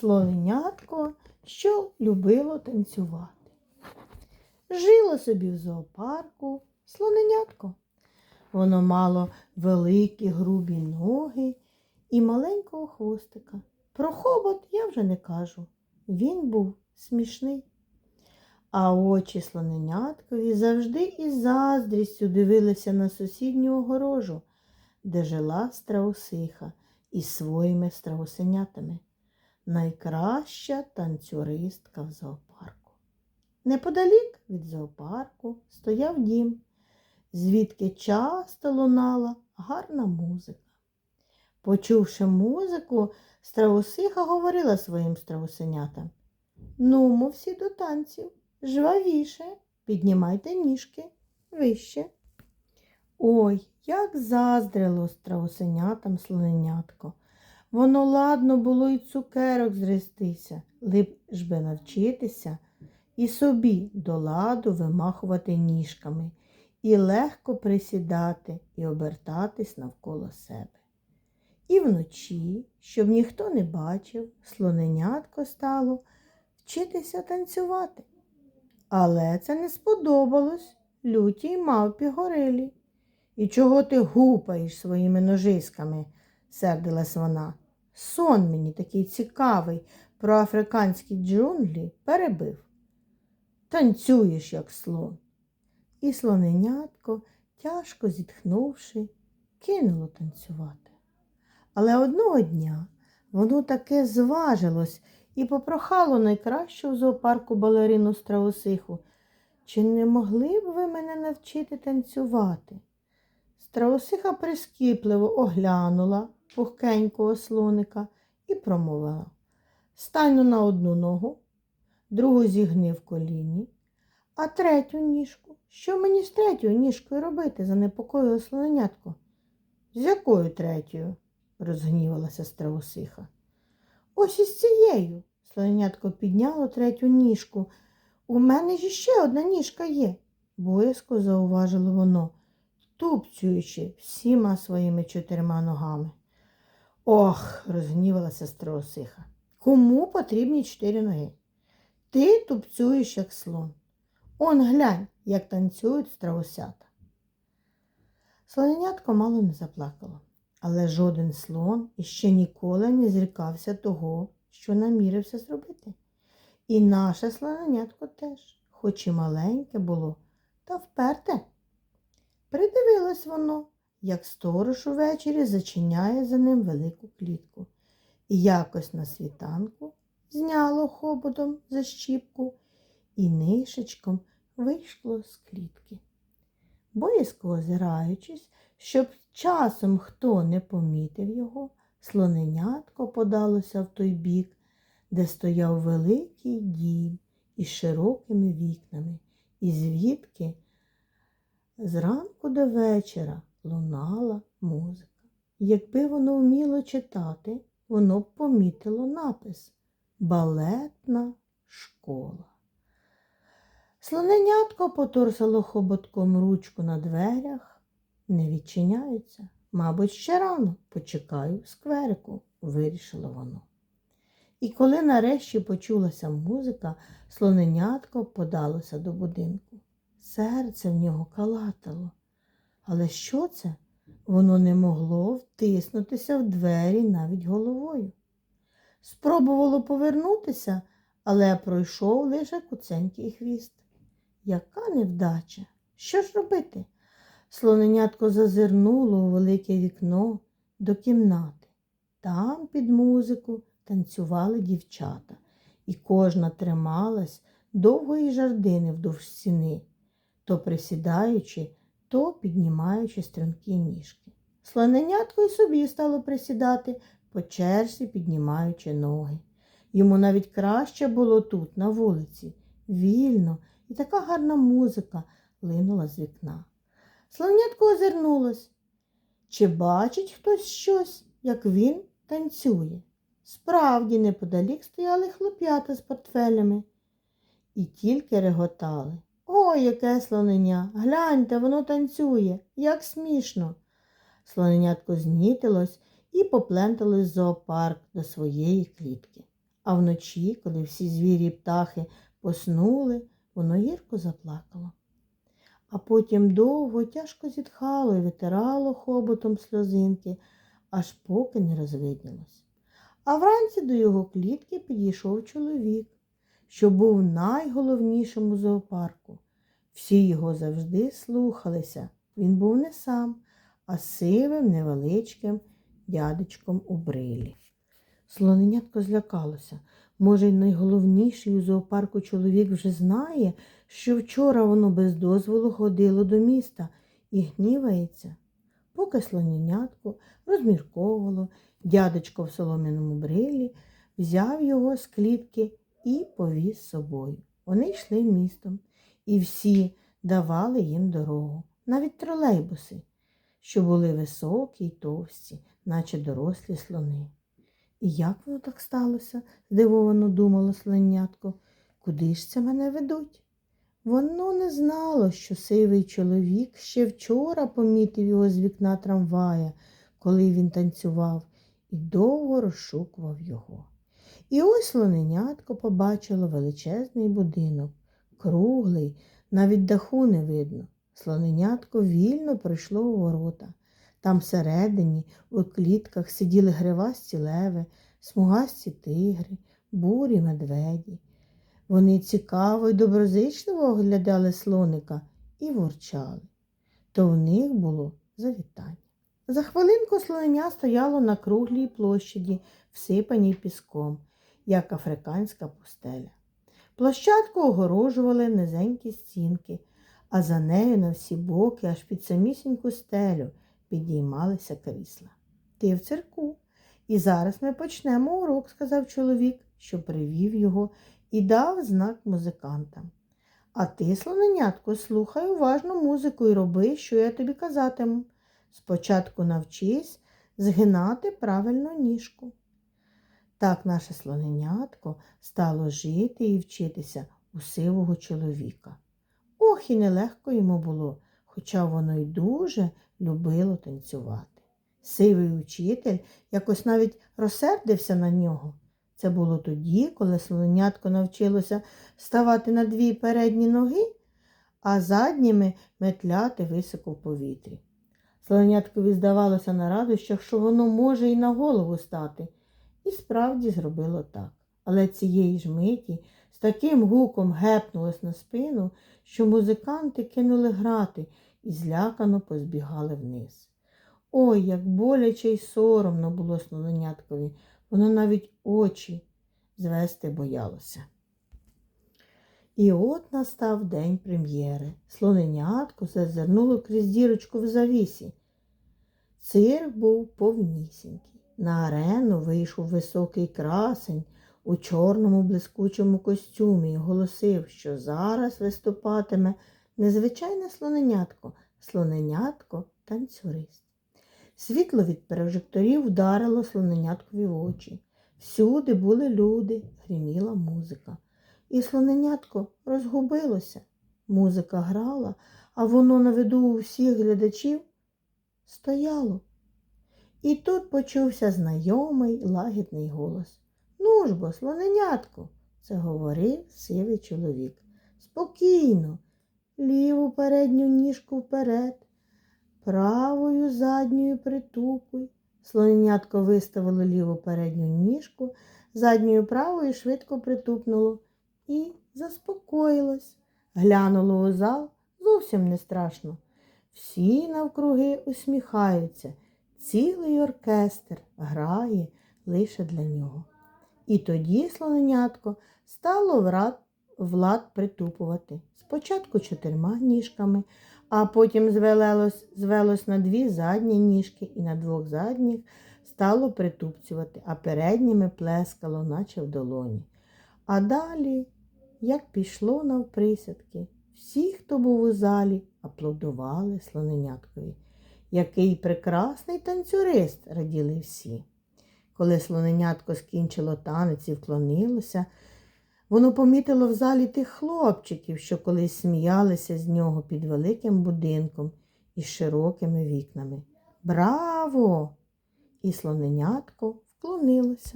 слоненятко, що любило танцювати. Жило собі в зоопарку слоненятко. Воно мало великі грубі ноги і маленького хвостика. Про хобот я вже не кажу. Він був смішний. А очі слоненяткові завжди із заздрістю дивилися на сусідню огорожу, де жила страусиха із своїми страусенятами. Найкраща танцюристка в зоопарку. Неподалік від зоопарку стояв дім, звідки часто лунала гарна музика. Почувши музику, страусиха говорила своїм страусенятам. Нумо всі до танців, жвавіше, піднімайте ніжки вище. Ой, як заздрило страусенятам слоненятко. Воно ладно було й цукерок зрестися, лиш би навчитися і собі до ладу вимахувати ніжками, і легко присідати і обертатись навколо себе. І вночі, щоб ніхто не бачив, слоненятко стало вчитися танцювати. Але це не сподобалось лютій мавпі горилі. І чого ти гупаєш своїми ножиськами? сердилась вона. Сон мені такий цікавий про африканські джунглі перебив. Танцюєш, як слон. І слоненятко, тяжко зітхнувши, кинуло танцювати. Але одного дня воно таке зважилось і попрохало найкращу в зоопарку балерину страусиху. Чи не могли б ви мене навчити танцювати? Страусиха прискіпливо оглянула пухкенького слоника і промовила Стану на одну ногу, другу зігни в коліні, а третю ніжку. Що мені з третьою ніжкою робити? занепокоїла слоненятко. З якою третьою? розгнівалася страусиха. Ось із цією. Слоненятко підняло третю ніжку. У мене ж ще одна ніжка є, боязко зауважило воно, тупцюючи всіма своїми чотирма ногами. Ох, розгнівалася страусиха. Кому потрібні чотири ноги? Ти тупцюєш, як слон. Он глянь, як танцюють страусята. Слоненятко мало не заплакало, але жоден слон іще ніколи не зрікався того, що намірився зробити. І наше слоненятко теж, хоч і маленьке було, та вперте. Придивилось воно, як сторож увечері зачиняє за ним велику клітку. І якось на світанку зняло хоботом защіпку і нишечком вийшло з клітки. Боязко озираючись, щоб часом хто не помітив його, слоненятко подалося в той бік, де стояв великий дім із широкими вікнами, і звідки зранку до вечора лунала музика. Якби воно вміло читати, воно б помітило напис Балетна школа. Слоненятко поторсало хоботком ручку на дверях, не відчиняються. Мабуть, ще рано почекаю скверику, вирішило воно. І коли нарешті почулася музика, слоненятко подалося до будинку. Серце в нього калатало. Але що це? Воно не могло втиснутися в двері навіть головою. Спробувало повернутися, але пройшов лише куценький хвіст. Яка невдача? Що ж робити? Слоненятко зазирнуло у велике вікно до кімнати. Там під музику танцювали дівчата, і кожна трималась довгої жардини вдовж стіни, то присідаючи, то піднімаючи стрункі ніжки. Слоненятко й собі стало присідати, по черзі піднімаючи ноги. Йому навіть краще було тут, на вулиці, вільно, і така гарна музика линула з вікна. Слонятко озирнулось. Чи бачить хтось щось, як він танцює? Справді, неподалік стояли хлоп'ята з портфелями і тільки реготали. Ой, яке слонення! Гляньте, воно танцює, як смішно. Слоненятко знітилось і попленталось в зоопарк до своєї клітки. А вночі, коли всі звірі птахи поснули, воно гірко заплакало. А потім довго тяжко зітхало і витирало хоботом сльозинки, аж поки не розвиднілось. А вранці до його клітки підійшов чоловік, що був найголовнішим у зоопарку. Всі його завжди слухалися. Він був не сам, а сивим невеличким дядечком у брилі. Слоненятко злякалося. Може, найголовніший у зоопарку чоловік вже знає, що вчора воно без дозволу ходило до міста і гнівається. Поки слоненятко розмірковувало, дядечко в солом'яному брилі взяв його з клітки і повіз собою. Вони йшли містом, і всі давали їм дорогу, навіть тролейбуси, що були високі й товсті, наче дорослі слони. І як воно так сталося? здивовано думало слонятко. Куди ж це мене ведуть? Воно не знало, що сивий чоловік ще вчора помітив його з вікна трамвая, коли він танцював, і довго розшукував його. І ось слоненятко побачило величезний будинок, круглий, навіть даху не видно. Слоненятко вільно пройшло у ворота. Там всередині, у клітках сиділи гривасті леви, смугасті тигри, бурі медведі. Вони цікаво й доброзичливо оглядали слоника і ворчали. То в них було завітання. За хвилинку слонення стояло на круглій площаді, всипаній піском, як африканська пустеля. Площадку огорожували низенькі стінки, а за нею на всі боки, аж під самісіньку стелю, підіймалися крісла. Ти в цирку. І зараз ми почнемо урок, сказав чоловік, що привів його і дав знак музикантам. А ти, слоненятко, слухай уважно музику і роби, що я тобі казатиму. Спочатку навчись згинати правильно ніжку. Так наше слоненятко стало жити і вчитися у сивого чоловіка. Ох, і нелегко йому було, хоча воно й дуже любило танцювати. Сивий учитель якось навіть розсердився на нього. Це було тоді, коли слонятко навчилося ставати на дві передні ноги, а задніми метляти високо в повітрі. Слоняткові здавалося на радощах, що воно може і на голову стати, і справді зробило так. Але цієї ж миті з таким гуком гепнулось на спину, що музиканти кинули грати і злякано позбігали вниз. Ой, як боляче й соромно було слоняткові, воно навіть очі звести боялося. І от настав день прем'єри. Слоненятко зазирнуло крізь дірочку в завісі. Цирк був повнісінький. На арену вийшов високий красень у чорному блискучому костюмі і оголосив, що зараз виступатиме незвичайне слоненятко, слоненятко танцюрист. Світло від прожекторів вдарило слоненяткові в очі. Всюди були люди, гриміла музика. І слоненятко розгубилося. Музика грала, а воно на виду у всіх глядачів стояло. І тут почувся знайомий лагідний голос. Ну ж бо, слоненятко, це говорив сивий чоловік. Спокійно, ліву передню ніжку вперед, правою задньою притупуй. Слоненятко виставило ліву передню ніжку, задньою правою швидко притупнуло і заспокоїлось. Глянуло у зал зовсім не страшно. Всі навкруги усміхаються, цілий оркестр грає лише для нього. І тоді слоненятко стало врад, влад притупувати. Спочатку чотирма ніжками, а потім звелелось, звелось на дві задні ніжки і на двох задніх стало притупцювати, а передніми плескало, наче в долоні. А далі, як пішло навприсядки, всі, хто був у залі, аплодували слоненяткові. Який прекрасний танцюрист, раділи всі. Коли слоненятко скінчило танець і вклонилося, воно помітило в залі тих хлопчиків, що колись сміялися з нього під великим будинком із широкими вікнами. Браво! І слоненятко вклонилося.